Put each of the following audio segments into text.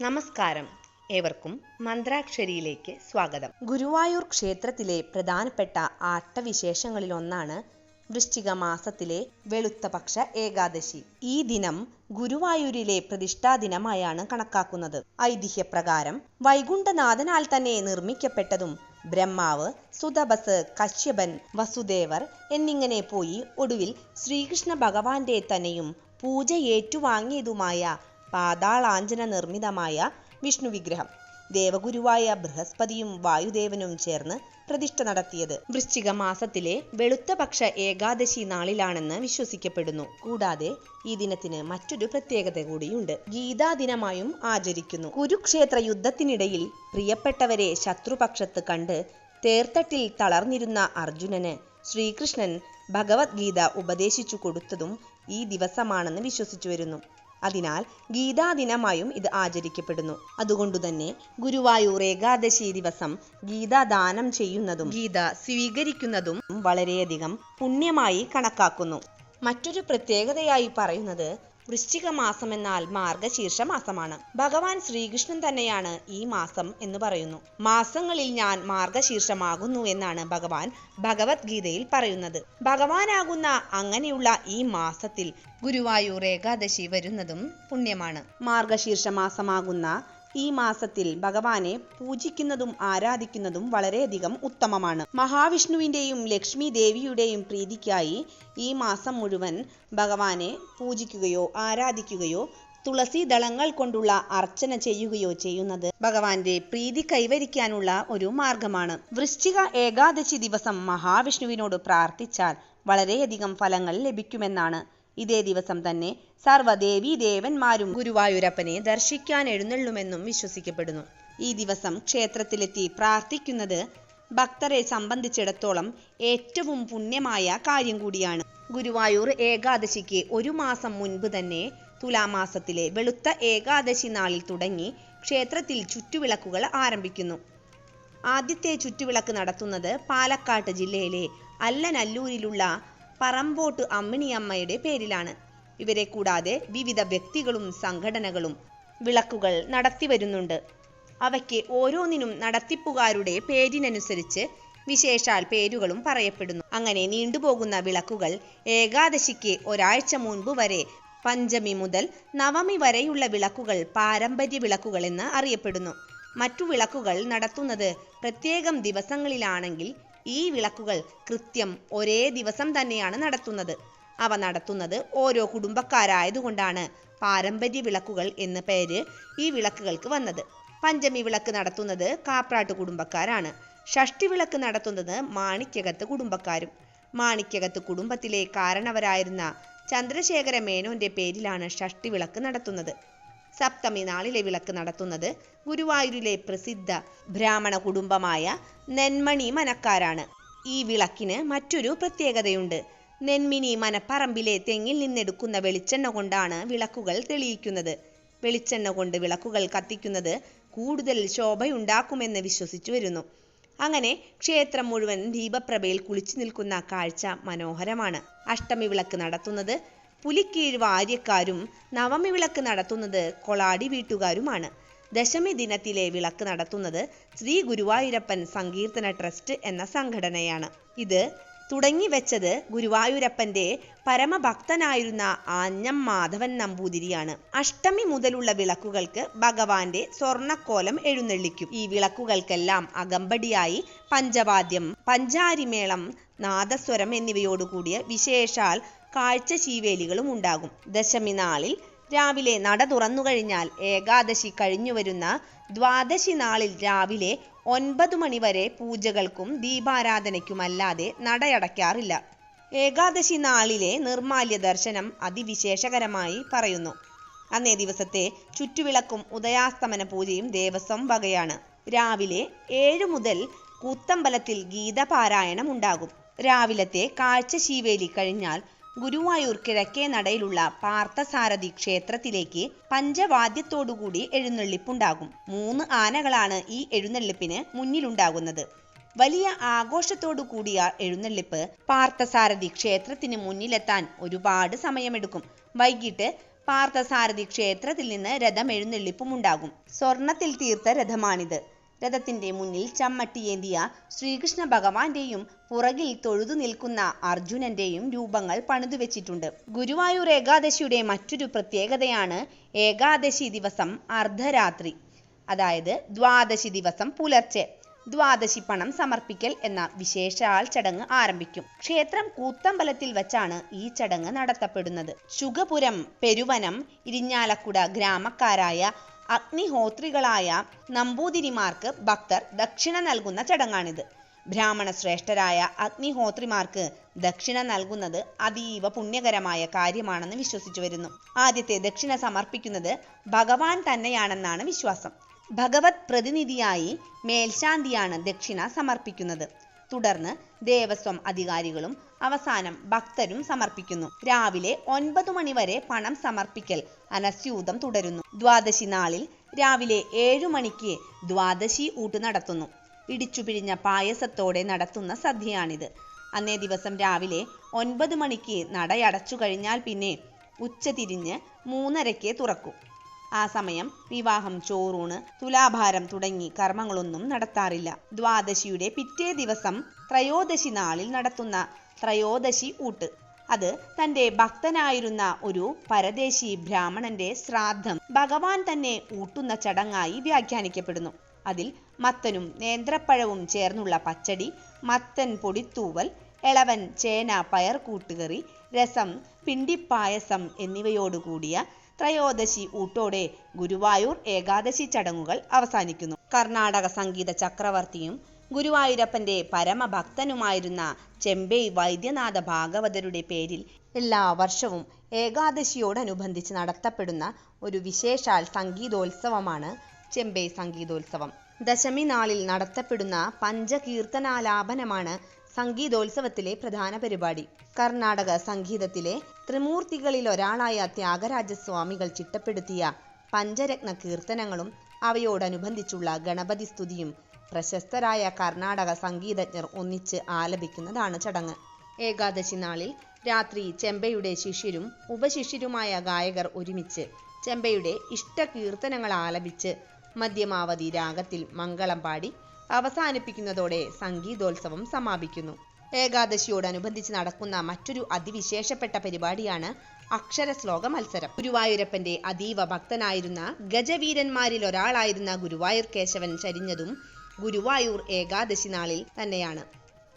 നമസ്കാരം. ഏവർക്കും മന്ത്രാക്ഷരിയിലേക്ക് സ്വാഗതം. ഗുരുവായൂർ ക്ഷേത്രത്തിലെ പ്രധാനപ്പെട്ട ആട്ടവിശേഷങ്ങളിലൊന്നാണ് വൃശ്ചിക മാസത്തിലെ വെളുത്തപക്ഷ ഏകാദശി. ഈ ദിനം ഗുരുവായൂരിലെ പ്രതിഷ്ഠാ ദിനമായാണ് കണക്കാക്കുന്നത്. ഐതിഹ്യപ്രകാരം വൈകുണ്ഠനാഥനാൽ തന്നെ നിർമ്മിക്കപ്പെട്ടതും ബ്രഹ്മാവ് സുതപസ് കശ്യപൻ വസുദേവർ എന്നിങ്ങനെ പോയി ഒടുവിൽ ശ്രീകൃഷ്ണ ഭഗവാന്റെ തന്നെയും പൂജ ഏറ്റുവാങ്ങിയതുമായ പാതാളാഞ്ജന നിർമ്മിതമായ വിഷ്ണു വിഗ്രഹം. ദേവഗുരുവായ ബൃഹസ്പതിയും വായുദേവനും ചേർന്ന് പ്രതിഷ്ഠ നടത്തിയത്. വൃശ്ചിക മാസത്തിലെ വെളുത്തപക്ഷ ഏകാദശി നാളിലാണെന്ന് വിശ്വസിക്കപ്പെടുന്നു. കൂടാതെ ഈ ദിനത്തിന് മറ്റൊരു പ്രത്യേകത കൂടിയുണ്ട്. ഗീതാ ദിനമായും ആചരിക്കുന്നു. കുരുക്ഷേത്ര യുദ്ധത്തിനിടയിൽ പ്രിയപ്പെട്ടവരെ ശത്രുപക്ഷത്ത് കണ്ട് തേർത്തട്ടിൽ തളർന്നിരുന്ന അർജുനന് ശ്രീകൃഷ്ണൻ ഭഗവത്ഗീത ഉപദേശിച്ചു കൊടുത്തതും ഈ ദിവസമാണെന്ന് വിശ്വസിച്ചു വരുന്നു. അതിനാൽ ഗീതാദിനമായും ഇത് ആചരിക്കപ്പെടുന്നു. അതുകൊണ്ടുതന്നെ ഗുരുവായൂർ ഏകാദശി ദിവസം ഗീത ദാനം ചെയ്യുന്നതും ഗീത സ്വീകരിക്കുന്നതും വളരെയധികം പുണ്യമായി കണക്കാക്കുന്നു. മറ്റൊരു പ്രത്യേകതയായി പറയുന്നത് വൃശ്ചിക മാസം എന്നാൽ മാർഗശീർഷ മാസമാണ് ഭഗവാൻ ശ്രീകൃഷ്ണൻ തന്നെയാണ് ഈ മാസം എന്ന് പറയുന്നു. മാസങ്ങളിൽ ഞാൻ മാർഗശീർഷമാകുന്നു എന്നാണ് ഭഗവാൻ ഭഗവത്ഗീതയിൽ പറയുന്നത്. ഭഗവാനാകുന്ന അങ്ങനെയുള്ള ഈ മാസത്തിൽ ഗുരുവായൂർ ഏകാദശി വരുന്നതും പുണ്യമാണ്. മാർഗശീർഷ മാസമാകുന്ന ഈ മാസത്തിൽ ഭഗവാനെ പൂജിക്കുന്നതും ആരാധിക്കുന്നതും വളരെയധികം ഉത്തമമാണ്. മഹാവിഷ്ണുവിന്റെയും ലക്ഷ്മി ദേവിയുടെയും പ്രീതിക്കായി ഈ മാസം മുഴുവൻ ഭഗവാനെ പൂജിക്കുകയോ ആരാധിക്കുകയോ തുളസി ദളങ്ങൾ കൊണ്ടുള്ള അർച്ചന ചെയ്യുകയോ ചെയ്യുന്നത് ഭഗവാന്റെ പ്രീതി കൈവരിക്കാനുള്ള ഒരു മാർഗമാണ്. വൃശ്ചിക ഏകാദശി ദിവസം മഹാവിഷ്ണുവിനോട് പ്രാർത്ഥിച്ചാൽ വളരെയധികം ഫലങ്ങൾ ലഭിക്കുമെന്നാണ് ഇതേ ദിവസം തന്നെ സർവദേവീ ദേവന്മാരും ഗുരുവായൂരപ്പനെ ദർശിക്കാൻ എഴുന്നള്ളുമെന്നും വിശ്വസിക്കപ്പെടുന്നു. ഈ ദിവസം ക്ഷേത്രത്തിലെത്തി പ്രാർത്ഥിക്കുന്നത് ഭക്തരെ സംബന്ധിച്ചിടത്തോളം ഏറ്റവും പുണ്യമായ കാര്യം കൂടിയാണ്. ഗുരുവായൂർ ഏകാദശിക്ക് ഒരു മാസം മുൻപ് തന്നെ തുലാമാസത്തിലെ വെളുത്ത ഏകാദശി നാളിൽ തുടങ്ങി ക്ഷേത്രത്തിൽ ചുറ്റുവിളക്കുകൾ ആരംഭിക്കുന്നു. ആദ്യത്തെ ചുറ്റുവിളക്ക് നടത്തുന്നത് പാലക്കാട് ജില്ലയിലെ അല്ലനല്ലൂരിലുള്ള പറമ്പോട്ട് അമ്മിണിയമ്മയുടെ പേരിലാണ്. ഇവരെ കൂടാതെ വിവിധ വ്യക്തികളും സംഘടനകളും വിളക്കുകൾ നടത്തി വരുന്നുണ്ട്. അവയ്ക്ക് ഓരോന്നിനും നടത്തിപ്പുകാരുടെ പേരിനനുസരിച്ച് വിശേഷാൽ പേരുകളും പറയപ്പെടുന്നു. അങ്ങനെ നീണ്ടുപോകുന്ന വിളക്കുകൾ ഏകാദശിക്ക് ഒരാഴ്ച മുൻപ് വരെ പഞ്ചമി മുതൽ നവമി വരെയുള്ള വിളക്കുകൾ പാരമ്പര്യ വിളക്കുകൾ എന്ന് അറിയപ്പെടുന്നു. മറ്റു വിളക്കുകൾ നടത്തുന്നത് പ്രത്യേകം ദിവസങ്ങളിലാണെങ്കിൽ ഈ വിളക്കുകൾ കൃത്യം ഒരേ ദിവസം തന്നെയാണ് നടത്തുന്നത്. അവ നടത്തുന്നത് ഓരോ കുടുംബക്കാരായതുകൊണ്ടാണ് പാരമ്പര്യ വിളക്കുകൾ എന്ന പേര് ഈ വിളക്കുകൾക്ക് വന്നത്. പഞ്ചമി വിളക്ക് നടത്തുന്നത് കാപ്രാട്ട് കുടുംബക്കാരാണ്. ഷഷ്ടി വിളക്ക് നടത്തുന്നത് മാണിക്യകത്ത് കുടുംബക്കാരും. മാണിക്യകത്ത് കുടുംബത്തിലെ കാരണവരായിരുന്ന ചന്ദ്രശേഖര മേനോന്റെ പേരിലാണ് ഷഷ്ടി വിളക്ക് നടത്തുന്നത്. സപ്തമി നാളിലെ വിളക്ക് നടത്തുന്നത് ഗുരുവായൂരിലെ പ്രസിദ്ധ ബ്രാഹ്മണ കുടുംബമായ നെന്മണി മനക്കാരാണ്. ഈ വിളക്കിന് മറ്റൊരു പ്രത്യേകതയുണ്ട്. നെന്മിനി മനപ്പറമ്പിലെ തെങ്ങിൽ നിന്നെടുക്കുന്ന വെളിച്ചെണ്ണ കൊണ്ടാണ് വിളക്കുകൾ തെളിയിക്കുന്നത്. വെളിച്ചെണ്ണ കൊണ്ട് വിളക്കുകൾ കത്തിക്കുന്നത് കൂടുതൽ ശോഭയുണ്ടാക്കുമെന്ന് വിശ്വസിച്ചു വരുന്നു. അങ്ങനെ ക്ഷേത്രം മുഴുവൻ ദീപപ്രഭയിൽ കുളിച്ചു നിൽക്കുന്ന കാഴ്ച മനോഹരമാണ്. അഷ്ടമി വിളക്ക് നടത്തുന്നത് പുലിക്കീഴ് വാര്യക്കാരും നവമി വിളക്ക് നടത്തുന്നത് കൊളാടി വീട്ടുകാരുമാണ്. ദശമി ദിനത്തിലെ വിളക്ക് നടത്തുന്നത് ശ്രീ ഗുരുവായൂരപ്പൻ സങ്കീർത്തന ട്രസ്റ്റ് എന്ന സംഘടനയാണ്. ഇത് തുടങ്ങി വെച്ചത് ഗുരുവായൂരപ്പന്റെ പരമഭക്തനായിരുന്ന ആഞ്ഞം മാധവൻ നമ്പൂതിരിയാണ്. അഷ്ടമി മുതലുള്ള വിളക്കുകൾക്ക് ഭഗവാന്റെ സ്വർണക്കോലം എഴുന്നള്ളിക്കും. ഈ വിളക്കുകൾക്കെല്ലാം അകമ്പടിയായി പഞ്ചവാദ്യം പഞ്ചാരിമേളം നാദസ്വരം എന്നിവയോടുകൂടിയ വിശേഷാൽ കാഴ്ച ശീവേലികളും ഉണ്ടാകും. ദശമി നാളിൽ രാവിലെ നട തുറന്നു കഴിഞ്ഞാൽ ഏകാദശി കഴിഞ്ഞു വരുന്ന ദ്വാദശി നാളിൽ രാവിലെ ഒൻപത് മണിവരെ പൂജകൾക്കും ദീപാരാധനയ്ക്കുമല്ലാതെ നടയടയ്ക്കാറില്ല. ഏകാദശി നാളിലെ നിർമാല്യ ദർശനം അതിവിശേഷകരമായി പറയുന്നു. അന്നേ ദിവസത്തെ ചുറ്റുവിളക്കും ഉദയാസ്തമന പൂജയും ദേവസ്വം വകയാണ്. രാവിലെ ഏഴു മുതൽ കൂത്തമ്പലത്തിൽ ഗീതപാരായണം ഉണ്ടാകും. രാവിലത്തെ കാഴ്ച ശീവേലി കഴിഞ്ഞാൽ ഗുരുവായൂർ കിഴക്കേ നടയിലുള്ള പാർത്ഥസാരഥി ക്ഷേത്രത്തിലേക്ക് പഞ്ചവാദ്യത്തോടുകൂടി എഴുന്നള്ളിപ്പുണ്ടാകും. മൂന്ന് ആനകളാണ് ഈ എഴുന്നള്ളിപ്പിന് മുന്നിലുണ്ടാകുന്നത്. വലിയ ആഘോഷത്തോടു കൂടിയ എഴുന്നള്ളിപ്പ് പാർത്ഥസാരഥി ക്ഷേത്രത്തിന് മുന്നിലെത്താൻ ഒരുപാട് സമയമെടുക്കും. വൈകിട്ട് പാർത്ഥസാരഥി ക്ഷേത്രത്തിൽ നിന്ന് രഥം എഴുന്നള്ളിപ്പും ഉണ്ടാകും സ്വർണത്തിൽ തീർത്ത രഥമാണിത്. രഥത്തിന്റെ മുന്നിൽ ചമ്മട്ടിയേന്തിയ ശ്രീകൃഷ്ണ ഭഗവാന്റെയും പുറകിൽ തൊഴുതു നിൽക്കുന്ന അർജുനന്റെയും രൂപങ്ങൾ പണിതുവെച്ചിട്ടുണ്ട് ഗുരുവായൂർ ഏകാദശിയുടെ മറ്റൊരു പ്രത്യേകതയാണ് ഏകാദശി ദിവസം അർദ്ധരാത്രി. അതായത് ദ്വാദശി ദിവസം പുലർച്ചെ. ദ്വാദശി പണം സമർപ്പിക്കൽ എന്ന വിശേഷാൽ ചടങ്ങ് ആരംഭിക്കും. ക്ഷേത്രം കൂത്തമ്പലത്തിൽ വച്ചാണ് ഈ ചടങ്ങ് നടത്തപ്പെടുന്നത്. ശുഗപുരം പെരുവനം ഇരിഞ്ഞാലക്കുട ഗ്രാമക്കാരായ അഗ്നിഹോത്രികളായ നമ്പൂതിരിമാർക്ക് ഭക്തർ ദക്ഷിണ നൽകുന്ന ചടങ്ങാണിത്. ബ്രാഹ്മണ ശ്രേഷ്ഠരായ അഗ്നിഹോത്രിമാർക്ക് ദക്ഷിണ നൽകുന്നത് അതീവ പുണ്യകരമായ കാര്യമാണെന്ന് വിശ്വസിച്ചു വരുന്നു. ആദ്യത്തെ ദക്ഷിണ സമർപ്പിക്കുന്നത് ഭഗവാൻ തന്നെയാണെന്നാണ് വിശ്വാസം. ഭഗവത് പ്രതിനിധിയായി മേൽശാന്തിയാണ് ദക്ഷിണ സമർപ്പിക്കുന്നത്. തുടർന്ന് ദേവസ്വം അധികാരികളും അവസാനം ഭക്തരും സമർപ്പിക്കുന്നു. രാവിലെ ഒൻപത് മണിവരെ പണം സമർപ്പിക്കൽ അനസ്യൂതം തുടരുന്നു. ദ്വാദശി നാളിൽ രാവിലെ ഏഴു മണിക്ക് ദ്വാദശി ഊട്ട് നടത്തുന്നു. ഇടിച്ചു പിഴിഞ്ഞ പായസത്തോടെ നടത്തുന്ന സദ്യയാണിത്. അന്നേ ദിവസം രാവിലെ ഒൻപത് മണിക്ക് നടയടച്ചു കഴിഞ്ഞാൽ പിന്നെ ഉച്ചതിരിഞ്ഞ് മൂന്നരയ്ക്ക് തുറക്കും. ആ സമയം വിവാഹം ചോറൂണ് തുലാഭാരം തുടങ്ങി കർമ്മങ്ങളൊന്നും നടത്താറില്ല. ദ്വാദശിയുടെ പിറ്റേ ദിവസം ത്രയോദശി നാളിൽ നടത്തുന്ന ത്രയോദശി ഊട്ട്. അത് തന്റെ ഭക്തനായിരുന്ന ഒരു പരദേശി ബ്രാഹ്മണന്റെ ശ്രാദ്ധം. ഭഗവാൻ തന്നെ ഊട്ടുന്ന ചടങ്ങായി വ്യാഖ്യാനിക്കപ്പെടുന്നു. അതിൽ മത്തനും നേന്ത്രപ്പഴവും ചേർന്നുള്ള പച്ചടി മത്തൻ പൊടിത്തൂവൽ ഇളവൻ ചേന പയർ കൂട്ടുകറി രസം പിണ്ടിപ്പായസം എന്നിവയോടുകൂടിയ ത്രയോദശി ഊട്ടോടെ ഗുരുവായൂർ ഏകാദശി ചടങ്ങുകൾ അവസാനിക്കുന്നു. കർണാടക സംഗീത ചക്രവർത്തിയും ഗുരുവായൂരപ്പന്റെ പരമഭക്തനുമായിരുന്ന ചെമ്പൈ വൈദ്യനാഥ ഭാഗവതരുടെ പേരിൽ എല്ലാ വർഷവും ഏകാദശിയോടനുബന്ധിച്ച് നടത്തപ്പെടുന്ന ഒരു വിശേഷാൽ സംഗീതോത്സവമാണ് ചെമ്പൈ സംഗീതോത്സവം. ദശമി നാളിൽ നടത്തപ്പെടുന്ന പഞ്ചകീർത്തനാലാപനമാണ് സംഗീതോത്സവത്തിലെ പ്രധാന പരിപാടി. കർണാടക സംഗീതത്തിലെ ത്രിമൂർത്തികളിൽ ഒരാളായ ത്യാഗരാജസ്വാമികൾ ചിട്ടപ്പെടുത്തിയ പഞ്ചരത്ന കീർത്തനങ്ങളും അവയോടനുബന്ധിച്ചുള്ള ഗണപതി സ്തുതിയും പ്രശസ്തരായ കർണാടക സംഗീതജ്ഞർ ഒന്നിച്ച് ആലപിക്കുന്നതാണ് ചടങ്ങ്. ഏകാദശി നാളിൽ രാത്രി ചെമ്പയുടെ ശിഷ്യരും ഉപശിഷ്യരുമായ ഗായകർ ഒരുമിച്ച് ചെമ്പയുടെ ഇഷ്ട കീർത്തനങ്ങൾ ആലപിച്ച് മധ്യമാവധി രാഗത്തിൽ മംഗളം പാടി അവസാനിപ്പിക്കുന്നതോടെ സംഗീതോത്സവം സമാപിക്കുന്നു. ഏകാദശിയോടനുബന്ധിച്ച് നടക്കുന്ന മറ്റൊരു അതിവിശേഷപ്പെട്ട പരിപാടിയാണ് അക്ഷരശ്ലോക മത്സരം. ഗുരുവായൂരപ്പന്റെ അതീവ ഭക്തനായിരുന്ന ഗജവീരന്മാരിൽ ഒരാളായിരുന്ന ഗുരുവായൂർ കേശവൻ ചരിഞ്ഞതും ഗുരുവായൂർ ഏകാദശി നാളിൽ തന്നെയാണ്.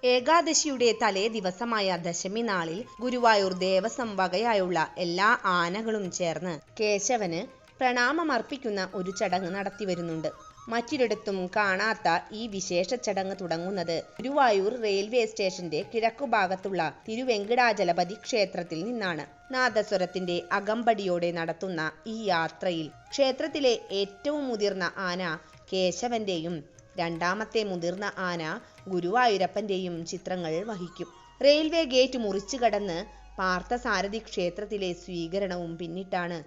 ഏകാദശിയുടെ തലേ ദിവസമായ ദശമി നാളിൽ ഗുരുവായൂർ ദേവസ്വം വകയായുള്ള എല്ലാ ആനകളും ചേർന്ന് കേശവന് പ്രണാമമർപ്പിക്കുന്ന ഒരു ചടങ്ങ് നടത്തിവരുന്നുണ്ട്. മറ്റൊരിടത്തും കാണാത്ത ഈ വിശേഷ ചടങ്ങ് തുടങ്ങുന്നത് ഗുരുവായൂർ റെയിൽവേ സ്റ്റേഷന്റെ കിഴക്കുഭാഗത്തുള്ള തിരുവെങ്കിടാചലപതി ക്ഷേത്രത്തിൽ നിന്നാണ്. നാദസ്വരത്തിന്റെ അകമ്പടിയോടെ നടത്തുന്ന ഈ യാത്രയിൽ ക്ഷേത്രത്തിലെ ഏറ്റവും മുതിർന്ന ആന കേശവന്റെയും രണ്ടാമത്തെ മുതിർന്ന ആന ഗുരുവായൂരപ്പന്റെയും ചിത്രങ്ങൾ വഹിക്കും. റെയിൽവേ ഗേറ്റ് മുറിച്ചു കടന്ന് പാർത്ഥസാരഥി ക്ഷേത്രത്തിലെ സ്വീകരണവും പിന്നിട്ടാണ്.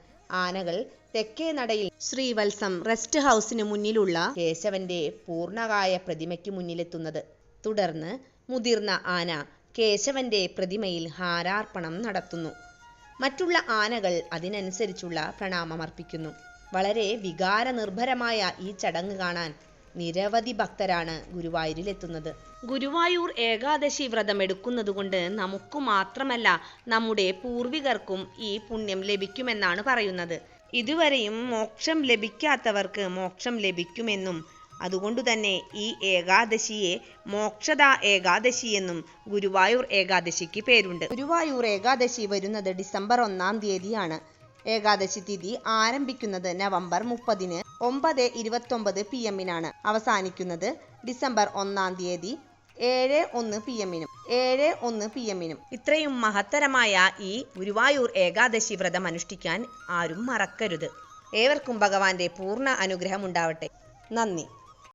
ആനകൾ തെക്കേ നടയിൽ ശ്രീവത്സം റെസ്റ്റ് ഹൗസിന് മുന്നിലുള്ള കേശവന്റെ പൂർണകായ പ്രതിമയ്ക്ക് മുന്നിലെത്തുന്നത്. തുടർന്ന് മുതിർന്ന ആന കേശവന്റെ പ്രതിമയിൽ ഹാരാർപ്പണം നടത്തുന്നു. മറ്റുള്ള ആനകൾ അതിനനുസരിച്ചുള്ള പ്രണാമമർപ്പിക്കുന്നു. വളരെ വികാരനിർഭരമായ ഈ ചടങ്ങ് കാണാൻ നിരവധി ഭക്തരാണ് ഗുരുവായൂരിലെത്തുന്നത്. ഗുരുവായൂർ ഏകാദശി വ്രതം എടുക്കുന്നതുകൊണ്ട് നമുക്ക് മാത്രമല്ല നമ്മുടെ പൂർവികർക്കും ഈ പുണ്യം ലഭിക്കുമെന്നാണ് പറയുന്നത്. ഇതുവരെയും മോക്ഷം ലഭിക്കാത്തവർക്ക് മോക്ഷം ലഭിക്കുമെന്നും അതുകൊണ്ടുതന്നെ ഈ ഏകാദശിയെ മോക്ഷദ ഏകാദശി എന്നും ഗുരുവായൂർ ഏകാദശിക്ക് പേരുണ്ട്. ഗുരുവായൂർ ഏകാദശി വരുന്നത് ഡിസംബർ ഒന്നാം തീയതിയാണ്. ഏകാദശി തിഥി ആരംഭിക്കുന്നത് നവംബർ മുപ്പതിന് ഒമ്പത് ഇരുപത്തൊമ്പത് പി എമ്മിനാണ് അവസാനിക്കുന്നത് ഡിസംബർ ഒന്നാം തീയതി ഏഴ് ഒന്ന് പി എമ്മിനും ഏഴ് ഒന്ന് പി എമ്മിനും ഇത്രയും മഹത്തരമായ ഈ ഗുരുവായൂർ ഏകാദശി വ്രതം അനുഷ്ഠിക്കാൻ ആരും മറക്കരുത്. ഏവർക്കും ഭഗവാന്റെ പൂർണ അനുഗ്രഹം ഉണ്ടാവട്ടെ. നന്ദി.